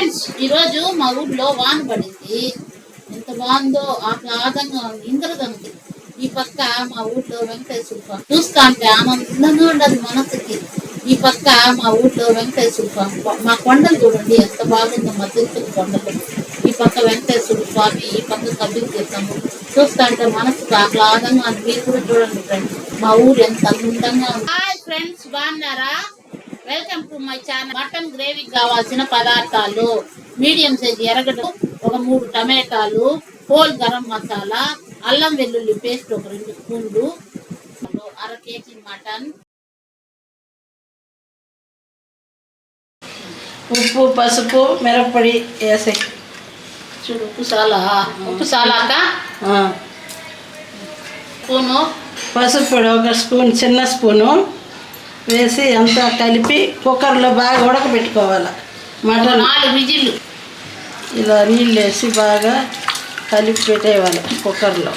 Friends ఈరోజు మా ఊర్లో వాన పడింది. ఎంత బాగుందో ఆహ్లాదంగా ఉంది. ఈ పక్క మా ఊర్లో వెంకటేశ్వర స్వామి. చూస్తా అంటే ఆనందంగా ఉండదు మనసుకి. ఈ పక్క మా ఊర్లో వెంకటేశ్వర స్వామి. మా కొండలు చూడండి ఎంత బాగుందో మా తిరుపతి కొండలు. ఈ పక్క వెంకటేశ్వర స్వామి ఈ పక్క కబీర్ తీర్థము. చూస్తా అంటే మనసుకు ఆహ్లాదంగా మీరు కూడా చూడండి ఫ్రెండ్స్ మా ఊరు ఎంత అందంగా ఉంది. హాయ్ ఫ్రెండ్స్ బాగున్నారా? Welcome to my channel mutton గ్రేవీకి కావాల్సిన పదార్థాలు మీడియం సైజ్ ఎరగడ్డ ఒక మూడు టమాటాలు హోల్ గరం మసాలా అల్లం వెల్లుల్లి పేస్ట్ ఒక రెండు స్పూన్లు అర కేజీ మటన్. ఉప్పు పసుపు మిరప్పొడి వేసే చూడు ఉప్పు సాలా ఉప్పు సాలాక స్పూను. పసుపు పొడి ఒక స్పూన్ చిన్న స్పూను. వేసి అంతా కలిపి కుక్కర్లో బాగా ఉడకబెట్టుకోవాలి. మటన్ నాలుగు విజిల్లు. ఇలా నీళ్ళు వేసి బాగా కలిపి పెట్టేయాలి కుక్కర్లో.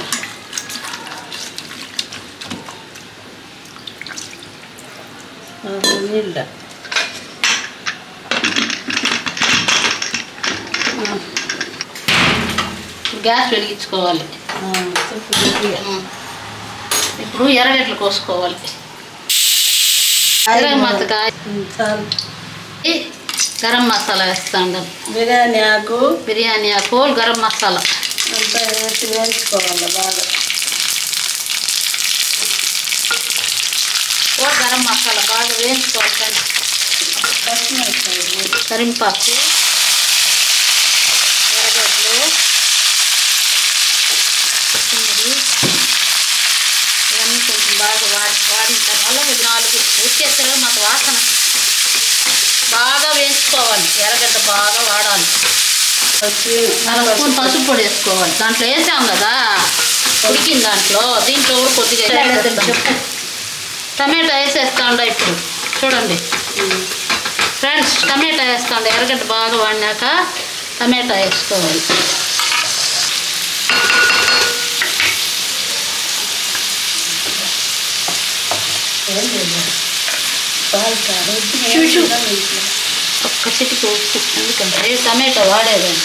నీళ్ళు. గ్యాస్ వెలిగించుకోవాలి. ఇప్పుడు ఎర్రగడ్డలు కోసుకోవాలి. ఉమ్, చాలు గరం మసాలా వేస్తాను. బిర్యానీ ఆకు. బిర్యానీ ఆకు గరం మసాలా. అంతా వేసి వేయించుకోవాలి బాగా. గరం మసాలా బాగా వేయించుకోవాలి. కరింపాకు ఎర్రగడ్డలు కొత్తిమీరి ఇవన్నీ కొంచెం బాగా వాడి వాడిన తర్వాత ఇది నాలుగు ఉడికేస్తారు మాకు వాసన బాగా వేసుకోవాలి. ఎర్రగడ్డ బాగా వాడాలి. స్పూన్ పసుపు పొడి వేసుకోవాలి. దాంట్లో వేసాం కదా? ఉడికిన దాంట్లో. దీంట్లో కూడా కొద్దిగా. టమాటా వేసేస్తా ఉండ ఇప్పుడు? చూడండి. ఫ్రెండ్స్ టమాటా వేసుకోండి ఎర్రగడ్డ బాగా వాడినాక టమాటా వేసుకోవాలి. ఒక్క చిటికి ఉప్పు ఎందుకంటే టమాటా వాడేదాన్ని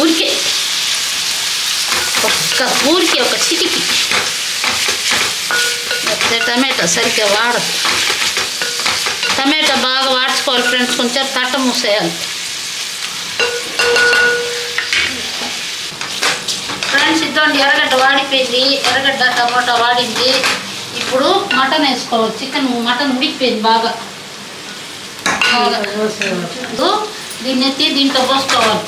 ఊరికే ఒక్క ఊరికే ఒక చిటికి టమాటా సరిగ్గా వాడదు టమాటా బాగా వాడ్చుకోవాలి ఫ్రెండ్స్ కొంచెం తట్ట మూసేయాలి ఫ్రెండ్స్ ఇద్దండి ఎర్రగడ్డ వాడిపోయింది. ఎర్రగడ్డ టమాటా వాడింది. ఇప్పుడు మటన్ వేసుకోవాలి. చికెన్ మటన్ ఉడికిపోయింది బాగా. దీన్ని ఎత్తి దీంట్లో పోసుకోవాలి.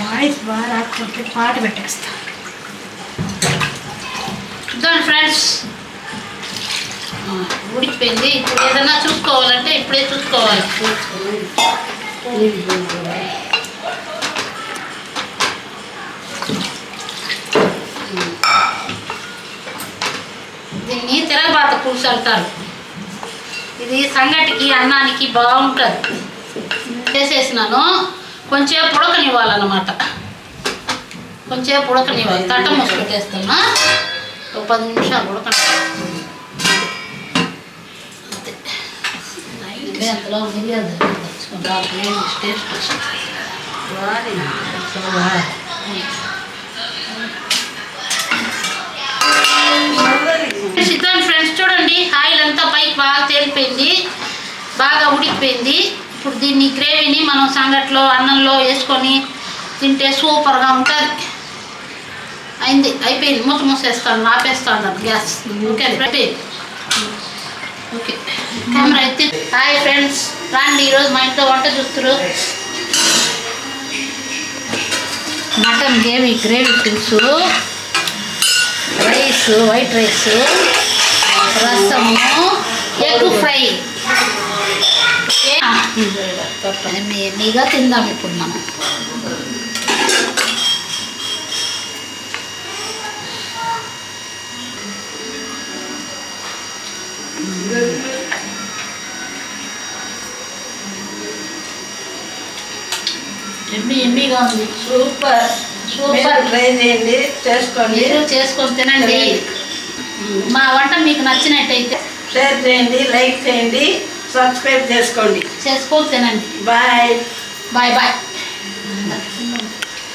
వాయిస్ బాగా రాకపోతే పాట పెట్టేస్తా. చూద్దాం ఫ్రెండ్స్. ఉడికిపోయింది ఇప్పుడు ఏదైనా చూసుకోవాలంటే ఇప్పుడే చూసుకోవాలి. దీన్ని తిరగబాత పులుసు అంటారు. ఇది సంగటికి అన్నానికి బాగుంటుంది. చేసేసినాను. కొంచెం ఉడకనివ్వాలన్నమాట కొంచెం ఉడకనివ్వాలి తట్ట మూసి పెట్టేస్తున్నా ఒక పది నిమిషాలు ఉడకని అంతలో తెచ్చుకుంటా టేస్ట్ సిద్ధం ఫ్రెండ్స్ చూడండి. ఆయిల్ అంతా పైకి బాగా తేలిపోయింది. బాగా ఉడికిపోయింది. ఇప్పుడు దీన్ని గ్రేవీని మనం సంగట్లో అన్నంలో వేసుకొని తింటే సూపర్గా ఉంటుంది. అయింది. అయిపోయింది. మూత మూసేస్తాను. ఆపేస్తాను. గ్యాస్. ఓకే అయిపోయింది ఓకే. కెమెరా అయితే హాయ్ ఫ్రెండ్స్. రండి ఈరోజు మా ఇంట్లో వంట చూస్తారు మటన్ గ్రేవీ గ్రేవీ పులుసు రైస్ వైట్ రైస్ రసము ఎగ్ ఫ్రై. ఎమ్మి తిందాం ఇప్పుడు మనం. ఎమ్మి ఎమ్మిగా ఉంది. సూపర్. సూపర్. ట్రై చేయండి చేసుకోండి. మీరు చేసుకొని తినండి. మా వంట మీకు నచ్చినట్టయితే షేర్ చేయండి లైక్ చేయండి సబ్స్క్రైబ్ చేసుకోండి. చేసుకొని తినండి. బాయ్. Bye bye.